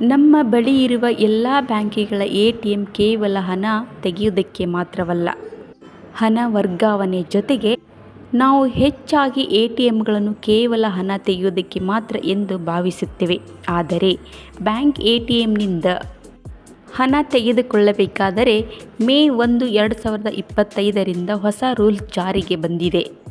ನಮ್ಮ ಬಳಿ ಇರುವ ಎಲ್ಲ ಬ್ಯಾಂಕುಗಳ ಎ.ಟಿ.ಎಂ ಕೇವಲ ಹಣ ತೆಗೆಯುವುದಕ್ಕೆ ಮಾತ್ರವಲ್ಲ, ಹಣ ವರ್ಗಾವಣೆ ಜೊತೆಗೆ ನಾವು ಹೆಚ್ಚಾಗಿ ಎ.ಟಿ.ಎಂಗಳನ್ನು ಕೇವಲ ಹಣ ತೆಗೆಯುವುದಕ್ಕೆ ಮಾತ್ರ ಎಂದು ಭಾವಿಸುತ್ತೇವೆ ಆದರೆ ಬ್ಯಾಂಕ್ ಎ.ಟಿ.ಎಂನಿಂದ ಹಣ ತೆಗೆದುಕೊಳ್ಳಬೇಕಾದರೆ ಮೇ ಒಂದು ಎರಡು ಸಾವಿರದ ಇಪ್ಪತ್ತೈದರಿಂದ ಹೊಸ ರೂಲ್ ಜಾರಿಗೆ ಬಂದಿದೆ.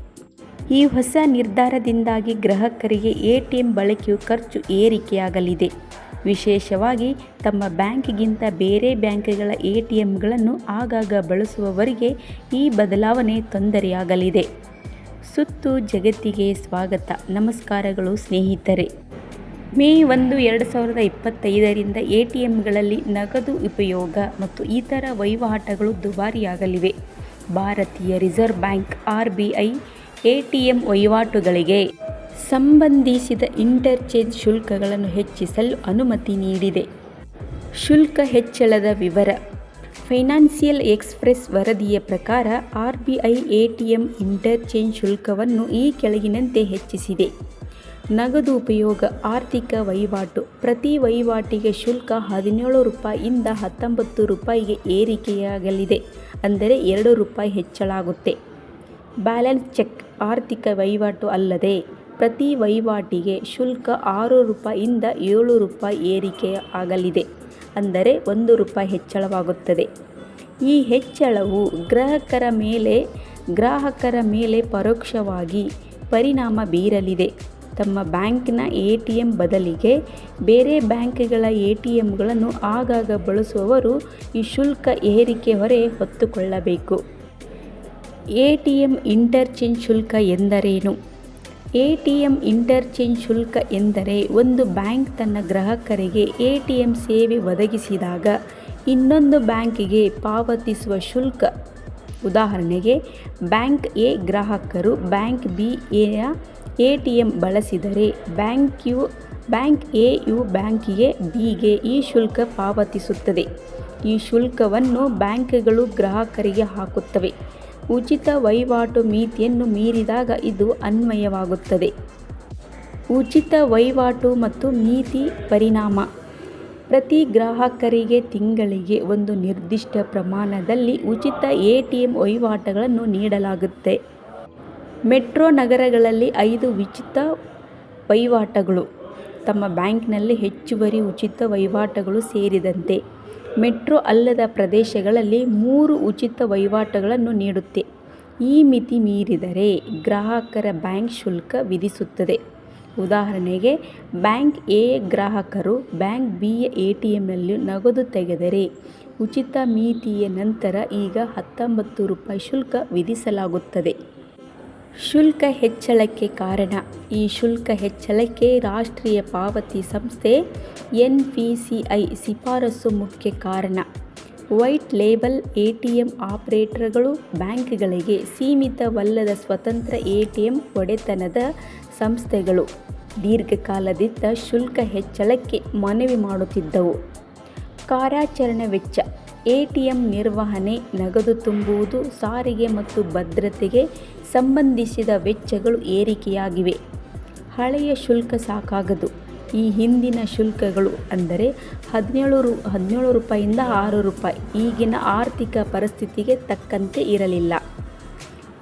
ಈ ಹೊಸ ನಿರ್ಧಾರದಿಂದಾಗಿ ಗ್ರಾಹಕರಿಗೆ ಎ.ಟಿ.ಎಂ ಬಳಕೆಯ ಖರ್ಚು ಏರಿಕೆಯಾಗಲಿದೆ. ವಿಶೇಷವಾಗಿ ತಮ್ಮ ಬ್ಯಾಂಕ್ಗಿಂತ ಬೇರೆ ಬ್ಯಾಂಕ್ಗಳ ಎ ಟಿ ಎಂಗಳನ್ನು ಆಗಾಗ ಬಳಸುವವರಿಗೆ ಈ ಬದಲಾವಣೆ ತೊಂದರೆಯಾಗಲಿದೆ. ಸುತ್ತು ಜಗತ್ತಿಗೆ ಸ್ವಾಗತ ನಮಸ್ಕಾರಗಳು ಸ್ನೇಹಿತರೆ. ಮೇ ಒಂದು ಎರಡು ಸಾವಿರದ ಇಪ್ಪತ್ತೈದರಿಂದ ಎ ಟಿ ಎಂಗಳಲ್ಲಿ ನಗದು ಉಪಯೋಗ ಮತ್ತು ಇತರ ವಹಿವಾಟುಗಳು ದುಬಾರಿಯಾಗಲಿವೆ. ಭಾರತೀಯ reserve bank R B I A T M ವಹಿವಾಟುಗಳಿಗೆ ಸಂಬಂಧಿಸಿದ ಇಂಟರ್ಚೇಂಜ್ ಶುಲ್ಕಗಳನ್ನು ಹೆಚ್ಚಿಸಲು ಅನುಮತಿ ನೀಡಿದೆ. ಶುಲ್ಕ ಹೆಚ್ಚಳದ ವಿವರ ಫೈನಾನ್ಸಿಯಲ್ ಎಕ್ಸ್‌ಪ್ರೆಸ್ ವರದಿಯ ಪ್ರಕಾರ R B I A T M interchange ಶುಲ್ಕವನ್ನು ಈ ಕೆಳಗಿನಂತೆ ಹೆಚ್ಚಿಸಿದೆ. ನಗದು ಉಪಯೋಗ, ಆರ್ಥಿಕ ವಹಿವಾಟು ಪ್ರತಿ ವಹಿವಾಟಿಗೆ ಶುಲ್ಕ ಹದಿನೇಳು ರೂಪಾಯಿಯಿಂದ ಹತ್ತೊಂಬತ್ತು ರೂಪಾಯಿಗೆ ಏರಿಕೆಯಾಗಲಿದೆ ಅಂದರೆ ಎರಡು ರೂಪಾಯಿ ಹೆಚ್ಚಳಾಗುತ್ತೆ ಬ್ಯಾಲೆನ್ಸ್ ಚೆಕ್ ಆರ್ಥಿಕ ವಹಿವಾಟು ಅಲ್ಲದೆ ಪ್ರತಿ ವಹಿವಾಟಿಗೆ ಶುಲ್ಕ ಆರು ರೂಪಾಯಿಂದ ಏಳು ರೂಪಾಯಿ ಏರಿಕೆ ಆಗಲಿದೆ ಅಂದರೆ ಒಂದು ರೂಪಾಯಿ ಹೆಚ್ಚಳವಾಗುತ್ತದೆ. ಈ ಹೆಚ್ಚಳವು ಗ್ರಾಹಕರ ಮೇಲೆ ಗ್ರಾಹಕರ ಮೇಲೆ ಪರೋಕ್ಷವಾಗಿ ಪರಿಣಾಮ ಬೀರಲಿದೆ. ತಮ್ಮ ಬ್ಯಾಂಕ್ನ ಎ ಟಿ ಎಂ ಬದಲಿಗೆ ಬೇರೆ ಬ್ಯಾಂಕ್ಗಳ ಎ ಟಿ ಎಂಗಳನ್ನು ಆಗಾಗ ಬಳಸುವವರು ಈ ಶುಲ್ಕ ಏರಿಕೆ ಹೊರೆ ಹೊತ್ತುಕೊಳ್ಳಬೇಕು. ಎ ಟಿ ಎಂ ಇಂಟರ್ಚೇಂಜ್ ಶುಲ್ಕ ಎಂದರೇನು? ಎ.ಟಿ.ಎಂ ಇಂಟರ್ಚೇಂಜ್ ಶುಲ್ಕ ಎಂದರೆ ಒಂದು ಬ್ಯಾಂಕ್ ತನ್ನ ಗ್ರಾಹಕರಿಗೆ ಎ ಟಿ ಎಂ ಸೇವೆ ಒದಗಿಸಿದಾಗ ಇನ್ನೊಂದು ಬ್ಯಾಂಕಿಗೆ ಪಾವತಿಸುವ ಶುಲ್ಕ. ಉದಾಹರಣೆಗೆ ಬ್ಯಾಂಕ್ ಎ ಗ್ರಾಹಕರು ಬ್ಯಾಂಕ್ ಬಿ ಎ ಯ ಎಂ ಬಳಸಿದರೆ ಬ್ಯಾಂಕ್ ಯು ಬ್ಯಾಂಕ್ ಎ ಯು ಬ್ಯಾಂಕಿಗೆ ಬಿಗೆ ಈ ಶುಲ್ಕ ಪಾವತಿಸುತ್ತದೆ. ಈ ಶುಲ್ಕವನ್ನು ಬ್ಯಾಂಕ್ಗಳು ಗ್ರಾಹಕರಿಗೆ ಹಾಕುತ್ತವೆ. ಉಚಿತ ವಹಿವಾಟು ಮಿತಿಯನ್ನು ಮೀರಿದಾಗ ಇದು ಅನ್ವಯವಾಗುತ್ತದೆ. ಉಚಿತ ವಹಿವಾಟು ಮತ್ತು ಮಿತಿ ಪರಿಣಾಮ ಪ್ರತಿ ಗ್ರಾಹಕರಿಗೆ ತಿಂಗಳಿಗೆ ಒಂದು ನಿರ್ದಿಷ್ಟ ಪ್ರಮಾಣದಲ್ಲಿ ಉಚಿತ ಎ ಟಿ ಎಂ ವಹಿವಾಟುಗಳನ್ನು ನೀಡಲಾಗುತ್ತೆ. ಮೆಟ್ರೋ ನಗರಗಳಲ್ಲಿ ಐದು ಉಚಿತ ವಹಿವಾಟುಗಳು, ತಮ್ಮ ಬ್ಯಾಂಕ್ನಲ್ಲಿ ಹೆಚ್ಚುವರಿ ಉಚಿತ ವಹಿವಾಟುಗಳು ಸೇರಿದಂತೆ ಮೆಟ್ರೋ ಅಲ್ಲದ ಪ್ರದೇಶಗಳಲ್ಲಿ ಮೂರು ಉಚಿತ ವಹಿವಾಟುಗಳನ್ನು ನೀಡುತ್ತೆ. ಈ ಮಿತಿ ಮೀರಿದರೆ ಗ್ರಾಹಕರ ಬ್ಯಾಂಕ್ ಶುಲ್ಕ ವಿಧಿಸುತ್ತದೆ. ಉದಾಹರಣೆಗೆ, ಬ್ಯಾಂಕ್ ಎ ಗ್ರಾಹಕರು ಬ್ಯಾಂಕ್ ಬಿ ಟಿ ಎಂನಲ್ಲಿ ನಗದು ತೆಗೆದರೆ ಉಚಿತ ಮಿತಿಯ ನಂತರ ಈಗ ಹತ್ತೊಂಬತ್ತು ರೂಪಾಯಿ ಶುಲ್ಕ ವಿಧಿಸಲಾಗುತ್ತದೆ. ಶುಲ್ಕ ಹೆಚ್ಚಳಕ್ಕೆ ಕಾರಣ ಈ ಶುಲ್ಕ ಹೆಚ್ಚಳಕ್ಕೆ ರಾಷ್ಟ್ರೀಯ ಪಾವತಿ ಸಂಸ್ಥೆ ಎನ್.ಪಿ.ಸಿ.ಐ ಶಿಫಾರಸು ಮುಖ್ಯ ಕಾರಣ. White label A T M ಆಪರೇಟರ್ಗಳು ಬ್ಯಾಂಕ್ಗಳಿಗೆ ಸೀಮಿತವಲ್ಲದ ಸ್ವತಂತ್ರ ಎ ಟಿ ಎಂ ಒಡೆತನದ ಸಂಸ್ಥೆಗಳು ದೀರ್ಘಕಾಲದಿಂದ ಶುಲ್ಕ ಹೆಚ್ಚಳಕ್ಕೆ ಮನವಿ ಮಾಡುತ್ತಿದ್ದವು. ಕಾರ್ಯಾಚರಣೆ ವೆಚ್ಚ ಎ.ಟಿ.ಎಂ ನಿರ್ವಹಣೆ, ನಗದು ತುಂಬುವುದು, ಸಾರಿಗೆ ಮತ್ತು ಭದ್ರತೆಗೆ ಸಂಬಂಧಿಸಿದ ವೆಚ್ಚಗಳು ಏರಿಕೆಯಾಗಿವೆ. ಹಳೆಯ ಶುಲ್ಕ ಸಾಕಾಗದು ಈ ಹಿಂದಿನ ಶುಲ್ಕಗಳು ಅಂದರೆ ಹದಿನೇಳು ರು ಹದಿನೇಳು ರೂಪಾಯಿಂದ ಆರು ರೂಪಾಯಿ ಈಗಿನ ಆರ್ಥಿಕ ಪರಿಸ್ಥಿತಿಗೆ ತಕ್ಕಂತೆ ಇರಲಿಲ್ಲ.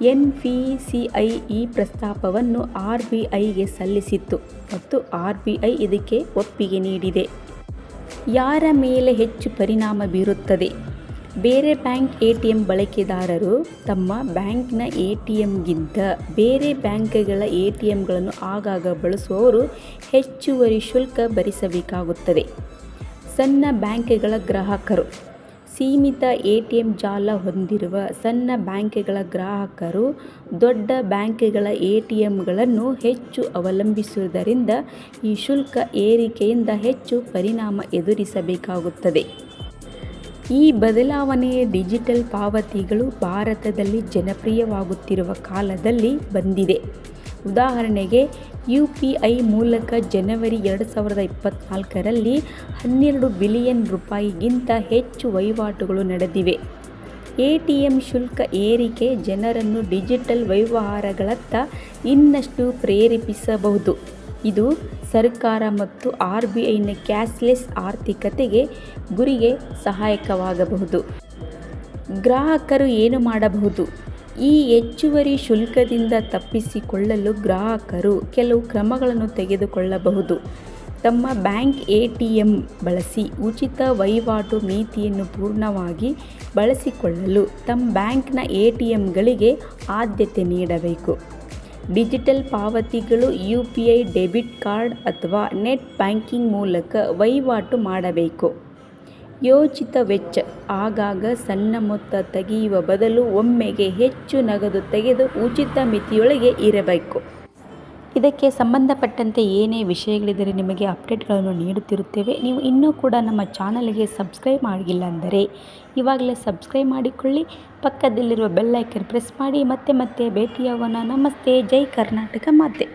ಎನ್ ಪಿ ಸಿ ಐ ಈ ಪ್ರಸ್ತಾಪವನ್ನು ಆರ್ ಬಿ ಐಗೆ ಸಲ್ಲಿಸಿತ್ತು ಮತ್ತು ಆರ್ ಬಿ ಐ ಇದಕ್ಕೆ ಒಪ್ಪಿಗೆ ನೀಡಿದೆ. ಯಾರ ಮೇಲೆ ಹೆಚ್ಚು ಪರಿಣಾಮ ಬೀರುತ್ತದೆ? ಬೇರೆ ಬ್ಯಾಂಕ್ ಎ ಟಿ ಎಂ ಬಳಕೆದಾರರು ತಮ್ಮ ಬ್ಯಾಂಕ್ನ ಎ.ಟಿ.ಎಂಗಿಂತ ಬೇರೆ ಬ್ಯಾಂಕ್ಗಳ ಎ.ಟಿ.ಎಂಗಳನ್ನು ಆಗಾಗ ಬಳಸುವವರು ಹೆಚ್ಚುವರಿ ಶುಲ್ಕ ಭರಿಸಬೇಕಾಗುತ್ತದೆ. ಸಣ್ಣ ಬ್ಯಾಂಕ್ಗಳ ಗ್ರಾಹಕರು ಸೀಮಿತ ಎ.ಟಿ.ಎಂ ಜಾಲ ಹೊಂದಿರುವ ಸಣ್ಣ ಬ್ಯಾಂಕ್ಗಳ ಗ್ರಾಹಕರು ದೊಡ್ಡ ಬ್ಯಾಂಕ್ಗಳ ಎ.ಟಿ.ಎಂಗಳನ್ನು ಹೆಚ್ಚು ಅವಲಂಬಿಸುವುದರಿಂದ ಈ ಶುಲ್ಕ ಏರಿಕೆಯಿಂದ ಹೆಚ್ಚು ಪರಿಣಾಮ ಎದುರಿಸಬೇಕಾಗುತ್ತದೆ. ಈ ಬದಲಾವಣೆಯ ಡಿಜಿಟಲ್ ಪಾವತಿಗಳು ಭಾರತದಲ್ಲಿ ಜನಪ್ರಿಯವಾಗುತ್ತಿರುವ ಕಾಲದಲ್ಲಿ ಬಂದಿದೆ. ಉದಾಹರಣೆಗೆ, ಯು ಪಿ ಐ ಮೂಲಕ ಜನವರಿ ಎರಡು ಸಾವಿರದ ಇಪ್ಪತ್ತ್ನಾಲ್ಕರಲ್ಲಿ ಹನ್ನೆರಡು ಬಿಲಿಯನ್ ರೂಪಾಯಿಗಿಂತ ಹೆಚ್ಚು ವಹಿವಾಟುಗಳು ನಡೆದಿವೆ. ಎ.ಟಿ.ಎಂ ಶುಲ್ಕ ಏರಿಕೆ ಜನರನ್ನು ಡಿಜಿಟಲ್ ವ್ಯವಹಾರಗಳತ್ತ ಇನ್ನಷ್ಟು ಪ್ರೇರೇಪಿಸಬಹುದು. ಇದು ಸರ್ಕಾರ ಮತ್ತು ಆರ್ ಬಿ ಐನ ಕ್ಯಾಶ್ಲೆಸ್ ಆರ್ಥಿಕತೆಗೆ ಗುರಿಗೆ ಸಹಾಯಕವಾಗಬಹುದು ಗ್ರಾಹಕರು ಏನು ಮಾಡಬಹುದು ಈ ಹೆಚ್ಚುವರಿ ಶುಲ್ಕದಿಂದ ತಪ್ಪಿಸಿಕೊಳ್ಳಲು ಗ್ರಾಹಕರು ಕೆಲವು ಕ್ರಮಗಳನ್ನು ತೆಗೆದುಕೊಳ್ಳಬಹುದು. ತಮ್ಮ ಬ್ಯಾಂಕ್ ಎ.ಟಿ.ಎಂ ಬಳಸಿ ಉಚಿತ ವಹಿವಾಟು ಮಿತಿಯನ್ನು ಪೂರ್ಣವಾಗಿ ಬಳಸಿಕೊಳ್ಳಲು ತಮ್ಮ ಬ್ಯಾಂಕ್ನ ಎ ಎ.ಟಿ.ಎಂಗಳಿಗೆ ಆದ್ಯತೆ ನೀಡಬೇಕು. ಡಿಜಿಟಲ್ ಪಾವತಿಗಳು, U P I debit card ಅಥವಾ ನೆಟ್ ಬ್ಯಾಂಕಿಂಗ್ ಮೂಲಕ ವಹಿವಾಟು ಮಾಡಬೇಕು. ಯೋಚಿತ ವೆಚ್ಚ. ಆಗಾಗ ಸಣ್ಣ ಮೊತ್ತ ತೆಗೆಯುವ ಬದಲು ಒಮ್ಮೆಗೆ ಹೆಚ್ಚು ನಗದು ತೆಗೆದು ಉಚಿತ ಮಿತಿಯೊಳಗೆ ಇರಬೇಕು. ಇದಕ್ಕೆ ಸಂಬಂಧಪಟ್ಟಂತೆ ಏನೇ ವಿಷಯಗಳಿದ್ದರೆ ನಿಮಗೆ ಅಪ್ಡೇಟ್ಗಳನ್ನು ನೀಡುತ್ತಿರುತ್ತೇವೆ. ನೀವು ಇನ್ನೂ ಕೂಡ ನಮ್ಮ ಚಾನಲ್ಗೆ ಸಬ್ಸ್ಕ್ರೈಬ್ ಮಾಡಿಲ್ಲ ಅಂದರೆ ಇವಾಗಲೇ ಸಬ್ಸ್ಕ್ರೈಬ್ ಮಾಡಿಕೊಳ್ಳಿ. ಪಕ್ಕದಲ್ಲಿರುವ ಬೆಲ್ಲೈಕನ್ ಪ್ರೆಸ್ ಮಾಡಿ. ಮತ್ತೆ ಮತ್ತೆ ಭೇಟಿಯಾಗೋಣ. ನಮಸ್ತೆ. ಜೈ ಕರ್ನಾಟಕ ಮಾತೆ.